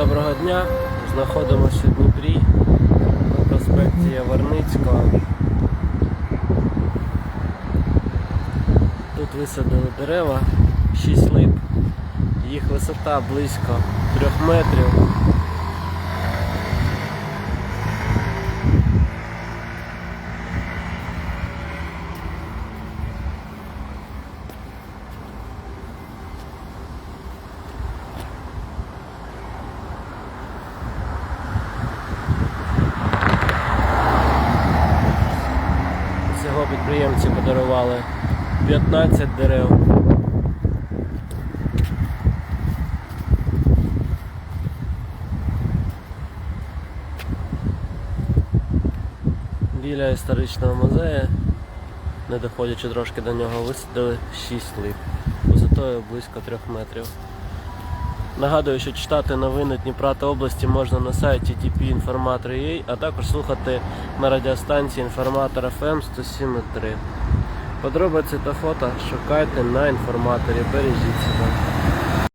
доброго дня. Знаходимося у Дніпрі на проспекті Яворницького. Тут висадили дерева, 6 лип. Їх висота близько 3 метрів. Підприємці подарували 15 дерев. Біля історичного музею, не доходячи трошки до нього, висадили 6 лип висотою близько 3 метрів. Нагадую, що читати новини Дніпра та області можна на сайті dpinformator.ua, а також слухати на радіостанції інформатор FM 107.3. Подробиці та фото шукайте на інформаторі. Бережіть себе.